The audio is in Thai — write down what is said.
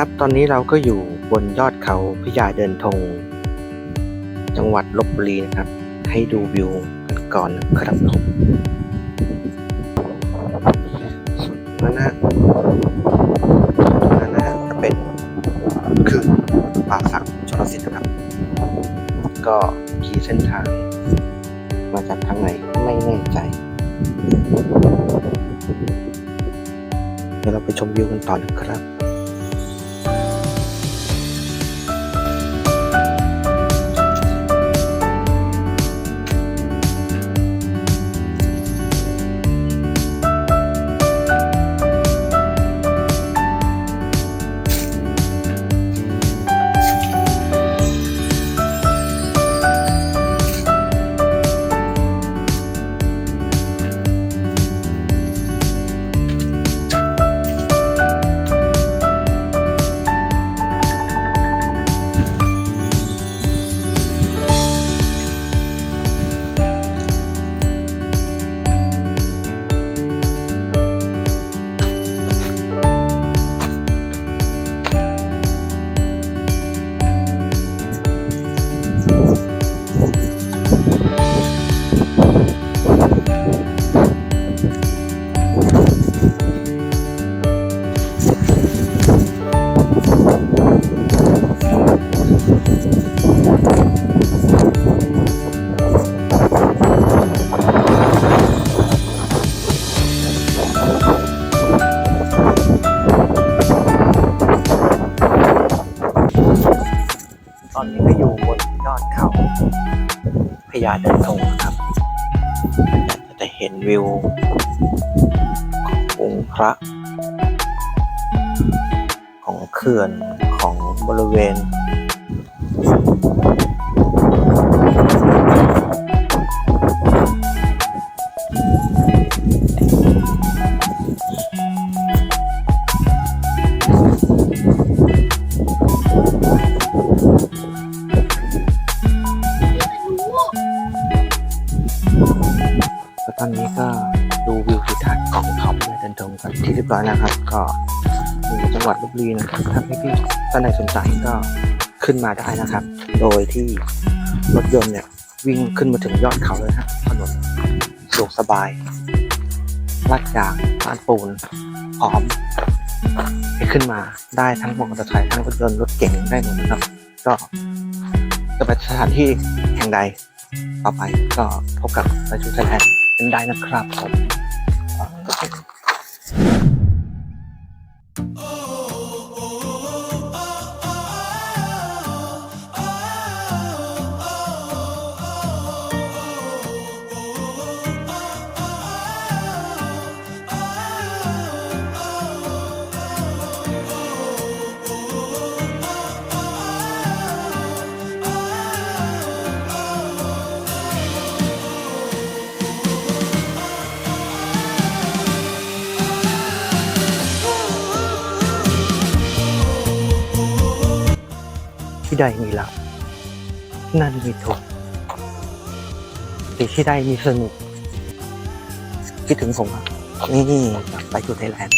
ครับ ตอนนี้เราก็อยู่บนยอดเขาพญาเดินธง จังหวัดลบบุรีนะครับ ให้ดูวิวกันก่อนนะครับผมส่วนนั้นนะส่วนนั้นนะจะเป็นคือป่าสักชลสิทธิ์นะครับ ก็ขี่เส้นทาง มาจากทางไหนไม่แน่ใจ เดี๋ยวเราไปชมวิวกันต่อนะครับ นนี้ก็อยู่บนยอดเขาพญาเดินทงนะครับจะเห็นวิวขององค์พระ ของเขื่อนของบริเวณ เขาพญาเดินธงกันที่เรียบร้อยแล้วครับ ก็อยู่จังหวัดลบบุรีนะครับถ้าพี่ๆท่านใดสนใจก็ขึ้นมาได้นะครับ โดยที่รถยนต์เนี่ยวิ่งขึ้นมาถึงยอดเขาเลยครับถนนสะดวกสบายลาดยางลาดปูนพร้อมขึ้นมาได้ทั้งมอเตอร์ไซค์ทั้งรถยนต์รถเก๋งได้หมดนะครับ ก็จะไปสถานที่แห่งใดต่อไปก็พบกับประชุมแทนเป็นได้นะครับผม ที่ใดมีเรานั่นมีทุกข์หรือที่ใดมีสนุกคิดถึงผมครับนี่ไปจุดไทยแลนด์